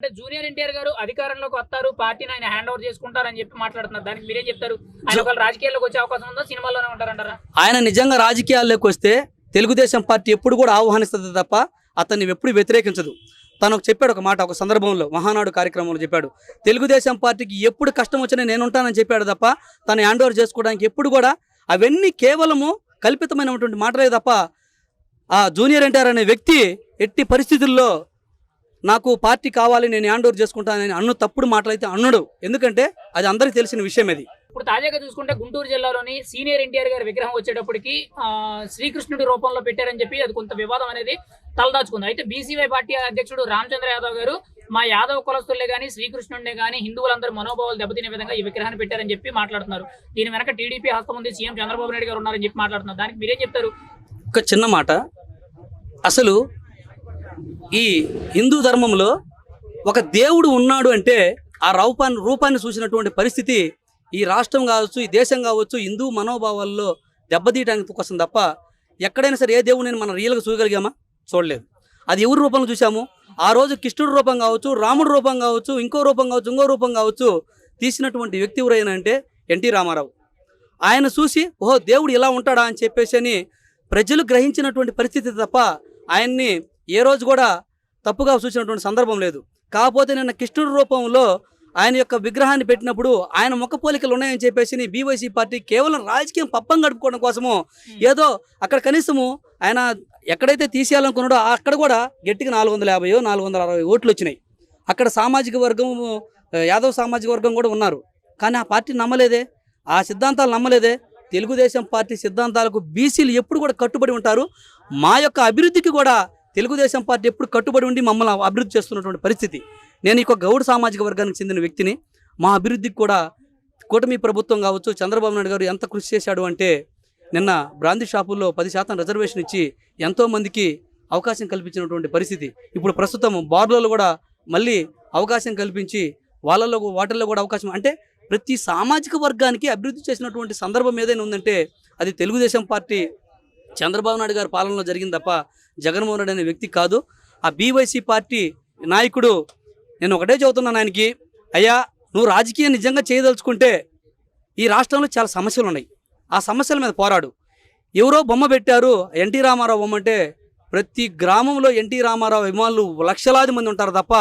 అంటే జూనియర్ ఎన్టీఆర్ గారు అధికారంలోకి వస్తారు పార్టీని ఆయన హ్యాండ్ ఓవర్ చేసుకుంటారని చెప్పి మాట్లాడుతున్నారు. దానికి మీరేం చెప్తారు? ఆయన ఒకవేళ రాజకీయాల్లోకి వచ్చే అవకాశం ఉందో? సినిమాల్లోనే ఉంటారంటారా? ఆయన నిజంగా రాజకీయాల్లోకి వస్తే తెలుగుదేశం పార్టీ ఎప్పుడు కూడా ఆహ్వానిస్తుంది తప్ప అతన్ని ఎప్పుడు వ్యతిరేకించదు. తను ఒక చెప్పాడు ఒక మాట ఒక సందర్భంలో మహానాడు కార్యక్రమంలో చెప్పాడు. తెలుగుదేశం పార్టీకి ఎప్పుడు కష్టం వచ్చినా నేను ఉంటానని చెప్పాడు తప్ప తను హ్యాండ్ ఓవర్ చేసుకోవడానికి ఎప్పుడు కూడా అవన్నీ కేవలము కల్పితమైనటువంటి మాటలే తప్ప ఆ జూనియర్ ఎన్టీఆర్ అనే వ్యక్తి ఎట్టి పరిస్థితుల్లో నాకు పార్టీ కావాలి నేను హ్యాండ్ ఓవర్ చేసుకుంటానని అన్ను తప్పుడు మాటలైతే అన్నడు. ఎందుకంటే అది అందరికీ తెలిసిన విషయం అది. ఇప్పుడు తాజాగా చూసుకుంటే గుంటూరు జిల్లాలోని సీనియర్ ఎన్టీఆర్ గారి విగ్రహం వచ్చేటప్పటికి శ్రీకృష్ణుడి రూపంలో పెట్టారని చెప్పి అది కొంత వివాదం అనేది తలదాచుకుంది. అయితే బీసీవై పార్టీ అధ్యక్షుడు రామచంద్ర యాదవ్ గారు మా యాదవ్ కులస్తులే కానీ శ్రీకృష్ణుడినే కానీ హిందువులందరూ మనోభావాలు దెబ్బతినే విధంగా ఈ విగ్రహాన్ని పెట్టారని చెప్పి మాట్లాడుతున్నారు. దీని వెనక టీడీపీ హస్తం ఉంది సీఎం చంద్రబాబు నాయుడు గారు ఉన్నారని చెప్పి మాట్లాడుతున్నారు. దానికి మీరేం చెప్తారు? ఒక చిన్న మాట. అసలు ఈ హిందూ ధర్మంలో ఒక దేవుడు ఉన్నాడు అంటే ఆ రూపాన్ని రూపాన్ని చూసినటువంటి పరిస్థితి ఈ రాష్ట్రం కావచ్చు ఈ దేశం కావచ్చు హిందూ మనోభావాల్లో దెబ్బతీయడానికి కోసం తప్ప ఎక్కడైనా సరే ఏ దేవుడిని మనం రియల్గా చూడగలిగామా? చూడలేదు. అది ఎవరి రూపంలో చూసాము ఆ రోజు కృష్ణుడి రూపం కావచ్చు రాముడి రూపం కావచ్చు ఇంకో రూపం కావచ్చు ఇంకో రూపం కావచ్చు తీసినటువంటి వ్యక్తి ఎవరైనా అంటే ఎన్టీ రామారావు. ఆయన చూసి ఓహో దేవుడు ఇలా ఉంటాడా అని చెప్పేసి అని ప్రజలు గ్రహించినటువంటి పరిస్థితి తప్ప ఆయన్ని ఏ రోజు కూడా తప్పుగా చూసినటువంటి సందర్భం లేదు. కాకపోతే నిన్న కృష్ణుడి రూపంలో ఆయన యొక్క విగ్రహాన్ని పెట్టినప్పుడు ఆయన ముఖ పోలికలు ఉన్నాయని చెప్పేసి బీవైసీ పార్టీ కేవలం రాజకీయం పప్పం గడుపుకోవడం కోసము ఏదో అక్కడ కనీసము ఆయన ఎక్కడైతే తీసేయాలనుకున్నాడో అక్కడ కూడా గట్టిగా నాలుగు వందల యాభై నాలుగు వందల అరవై ఓట్లు వచ్చినాయి. అక్కడ సామాజిక వర్గం యాదవ్ సామాజిక వర్గం కూడా ఉన్నారు. కానీ ఆ పార్టీ నమ్మలేదే. ఆ సిద్ధాంతాలు నమ్మలేదే. తెలుగుదేశం పార్టీ సిద్ధాంతాలకు బీసీలు ఎప్పుడు కూడా కట్టుబడి ఉంటారు. మా యొక్క అభివృద్ధికి కూడా తెలుగుదేశం పార్టీ ఎప్పుడు కట్టుబడి ఉండి మమ్మల్ని అభివృద్ధి చేస్తున్నటువంటి పరిస్థితి. నేను ఒక గౌడ సామాజిక వర్గానికి చెందిన వ్యక్తిని. మా అభివృద్ధికి కూడా కూటమి ప్రభుత్వం కావచ్చు చంద్రబాబు నాయుడు గారు ఎంత కృషి చేశాడు అంటే నిన్న బ్రాంతి షాపుల్లో పది శాతం రిజర్వేషన్ ఇచ్చి ఎంతోమందికి అవకాశం కల్పించినటువంటి పరిస్థితి. ఇప్పుడు ప్రస్తుతం బార్లలో కూడా మళ్ళీ అవకాశం కల్పించి వాళ్ళలో వాటిల్లో కూడా అవకాశం అంటే ప్రతి సామాజిక వర్గానికి అభివృద్ధి చేసినటువంటి సందర్భం ఏదైనా ఉందంటే అది తెలుగుదేశం పార్టీ చంద్రబాబు నాయుడు గారి పాలనలో జరిగింది తప్ప జగన్మోహన్ రెడ్డి అనే వ్యక్తి కాదు. ఆ బీవైసీ పార్టీ నాయకుడు నేను ఒకటే చెబుతున్నాను ఆయనకి అయ్యా నువ్వు రాజకీయం నిజంగా చేయదలుచుకుంటే ఈ రాష్ట్రంలో చాలా సమస్యలు ఉన్నాయి. ఆ సమస్యల మీద పోరాడు. ఎవరో బొమ్మ పెట్టారు ఎన్టీ రామారావు బొమ్మ అంటే ప్రతి గ్రామంలో ఎన్టీ రామారావు అభిమానులు లక్షలాది మంది ఉంటారు తప్ప